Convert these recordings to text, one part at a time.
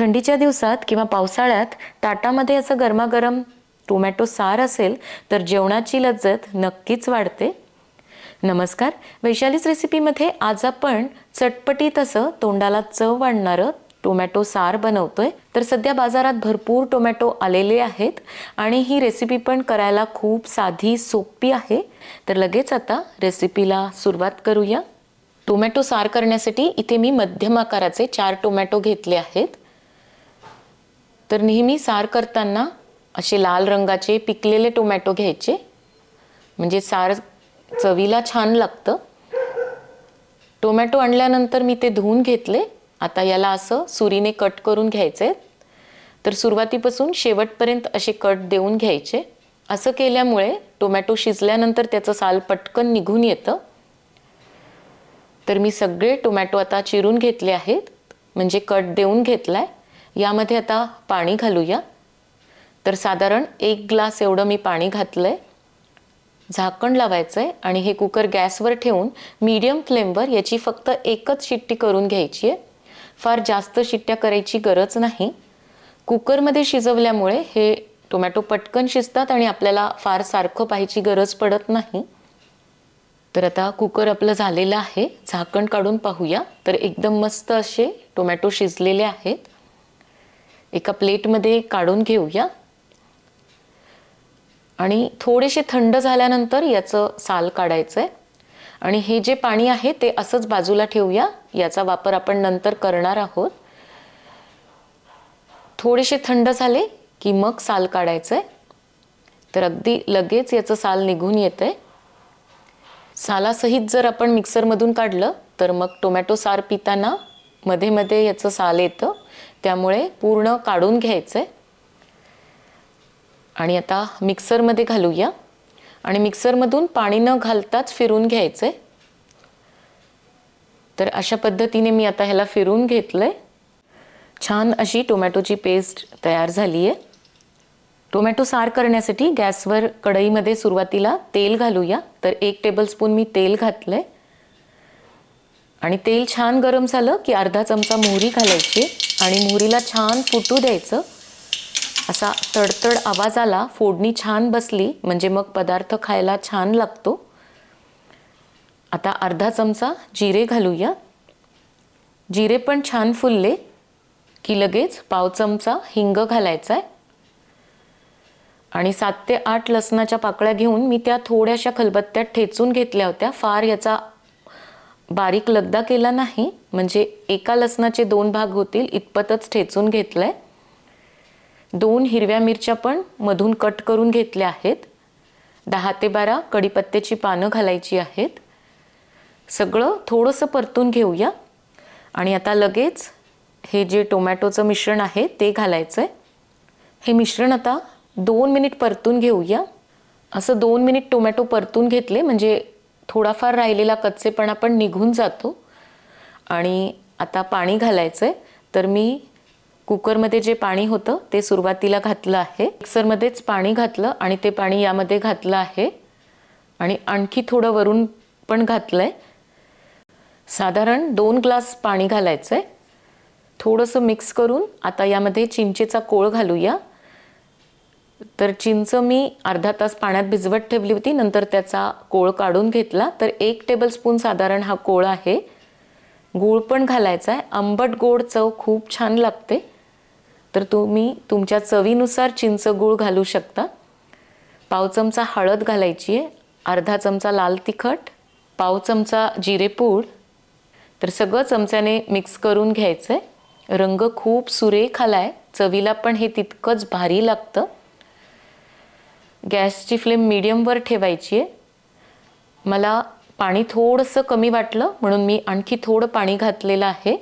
थंडीच्या दिवसात किंवा पावसाळ्यात ताटामध्ये असं गरमागरम टोमॅटो सार असेल तर जेवणाची लज्जत नक्कीच वाढते. नमस्कार वैशालीच रेसिपीमध्ये आज आपण चटपटीत असं तोंडाला चव वाढणारं टोमॅटो सार बनवतोय. तर सध्या बाजारात भरपूर टोमॅटो आलेले आहेत आणि ही रेसिपी पण करायला खूप साधी सोपी आहे. तर लगेच आता रेसिपीला सुरुवात करूया. टोमॅटो सार करण्यासाठी इथे मी मध्यम आकाराचे चार टोमॅटो घेतले आहेत. तर नेहमी सार करताना असे लाल रंगाचे पिकलेले टोमॅटो घ्यायचे. म्हणजे सार चवीला छान लागतं. टोमॅटो आणल्यानंतर मी ते धुवून घेतले. आता याला असं सुरीने कट करून घ्यायचे. तर सुरुवातीपासून शेवटपर्यंत असे कट देऊन घ्यायचे. असं केल्यामुळे टोमॅटो शिजल्यानंतर त्याचं साल पटकन निघून येतं. तर मी सगळे टोमॅटो आता चिरून घेतले आहेत. म्हणजे कट देऊन घेतला आहे यामध्ये आता पाणी घालूया. तर साधारण एक ग्लास एवढं मी पाणी घातलं आहे झाकण लावायचं आहे आणि हे कुकर गॅसवर ठेवून मीडियम फ्लेमवर याची फक्त एकच शिट्टी करून घ्यायची आहे. फार जास्त शिट्ट्या करायची गरज नाही. कुकरमध्ये शिजवल्यामुळे हे टोमॅटो पटकन शिजतात आणि आपल्याला फार सारखं पाहायची गरज पडत नाही. तर आता कुकर आपलं झालेलं आहे. झाकण काढून पाहूया. तर एकदम मस्त असे टोमॅटो शिजलेले आहेत. एका प्लेटमध्ये काढून घेऊया. आणि थोडेसे थंड झाल्यानंतर याचं साल काढायचं आहे आणि हे जे पाणी आहे ते असंच बाजूला ठेवूया. याचा वापर आपण नंतर करणार आहोत. थोडेसे थंड झाले की मग साल काढायचं आहे तर अगदी लगेच याचं साल निघून येतं आहे सालासहित जर आपण मिक्सरमधून काढलं तर मग टोमॅटो सार पिताना मध्ये मध्ये याचं साल येतं. त्यामुळे पूर्ण काढून घ्यायचं. आहे आणि आता मिक्सरमध्ये घालूया. आणि मिक्सरमधून पाणी न घालताच फिरून घ्यायचं. आहे तर अशा पद्धतीने मी आता ह्याला फिरून घेतलं आहे छान अशी टोमॅटोची पेस्ट तयार झाली आहे टोमॅटो सार करण्यासाठी गॅसवर कढईमध्ये सुरुवातीला तेल घालूया. तर एक टेबलस्पून मी तेल घातलं आहे आणि तेल छान गरम झालं की अर्धा चमचा मोहरी घालायची. आणि मोहरीला छान फुटू द्यायचं. असा तडतड आवाज आला. फोडणी छान बसली. म्हणजे मग पदार्थ खायला छान लागतो. आता अर्धा चमचा जिरे घालूया. जिरे पण छान फुलले की लगेच पाव चमचा हिंग घालायचा आहे आणि सात ते आठ लसणाच्या पाकळ्या घेऊन मी त्या थोड्याशा खलबत्त्यात ठेचून घेतल्या होत्या. फार याचा बारीक लगदा केला नाही म्हणजे एका लसणाचे दोन भाग होतील इतपतच ठेचून घेतलंय. दोन हिरव्या मिरच्या पण मधून कट करून घेतल्या आहेत. दहा ते बारा कढीपत्त्याची पानं घालायची आहेत. सगळं थोडंसं परतून घेऊया. आणि आता लगेच हे जे टोमॅटोचं मिश्रण आहे ते घालायचं आहे हे मिश्रण आता दोन मिनिट परतून घेऊया. असं दोन मिनिट टोमॅटो परतून घेतले म्हणजे थोडाफार राहिलेला कच्चेपणा पण निघून जातो. आणि आता पाणी घालायचं आहे तर मी कुकरमध्ये जे पाणी होतं ते सुरुवातीला घातलं आहे. मिक्सरमध्येच पाणी घातलं आणि ते पाणी यामध्ये घातलं आहे. आणि आणखी थोडं वरून पण घातलं आहे साधारण दोन ग्लास पाणी घालायचं आहे थोडंसं मिक्स करून आता यामध्ये चिंचेचा कोळ घालूया. तर चिंच मी अर्धा तास पाण्यात भिजवत ठेवली होती नंतर त्याचा कोळ काढून घेतला. तर एक टेबलस्पून साधारण हा कोळ आहे. गूळ पण घालायचा आहे. आंबट गोड चव खूप छान लागते. तर तुम्ही तुमच्या चवीनुसार चिंच गूळ घालू शकता. पाव चमचा हळद घालायची आहे. अर्धा चमचा लाल तिखट पाव चमचा जिरेपूड तर सगळं चमच्याने मिक्स करून घ्यायचं आहे रंग खूप सुरेख आला आहे चवीला पण हे तितकंच भारी लागतं. गॅसची फ्लेम मिडियमवर ठेवायची आहे. मला पाणी थोडंसं कमी वाटलं म्हणून मी आणखी थोडं पाणी घातलेलं आहे.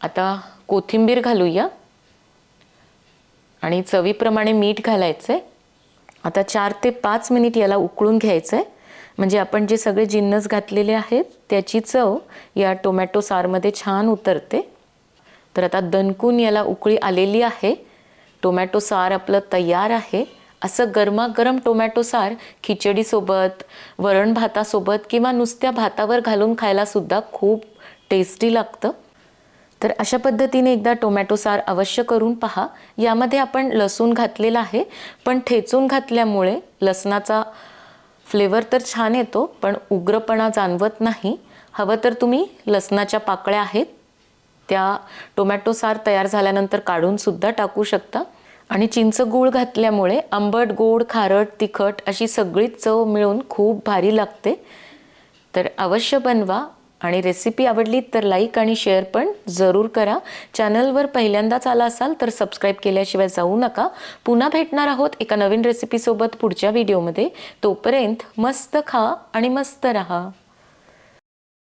आता कोथिंबीर घालूया. आणि चवीप्रमाणे मीठ घालायचं आहे आता चार ते पाच मिनिट याला उकळून घ्यायचं आहे म्हणजे आपण जे सगळे जिन्नस घातलेले आहेत त्याची चव या टोमॅटो सारमध्ये छान उतरते. तर आता दणकून याला उकळी आलेली आहे. टोमॅटो सार आपलं तयार आहे. असं गरमागरम टोमॅटो सार खिचडीसोबत वरण भातासोबत किंवा नुसत्या भातावर घालून खायलासुद्धा खूप टेस्टी लागतं. तर अशा पद्धतीने एकदा टोमॅटो सार अवश्य करून पहा. यामध्ये आपण लसूण घातलेला आहे. पण ठेचून घातल्यामुळे लसणाचा फ्लेवर तर छान येतो पण उग्रपणा जाणवत नाही. हवं तर तुम्ही लसणाच्या पाकळ्या आहेत त्या टोमॅटो सार तयार झाल्यानंतर काढून सुद्धा टाकू शकता. आणि चिंच गूळ घातल्यामुळे आंबट गोड खारट तिखट अशी सगळीच चव मिळून खूप भारी लागते. तर अवश्य बनवा आणि रेसिपी आवडली तर लाईक आणि शेअर पण जरूर करा. चॅनलवर पहिल्यांदाच आला असाल तर सबस्क्राईब केल्याशिवाय जाऊ नका. पुन्हा भेटणार आहोत एका नवीन रेसिपीसोबत पुढच्या व्हिडिओमध्ये तोपर्यंत मस्त खा आणि मस्त रहा.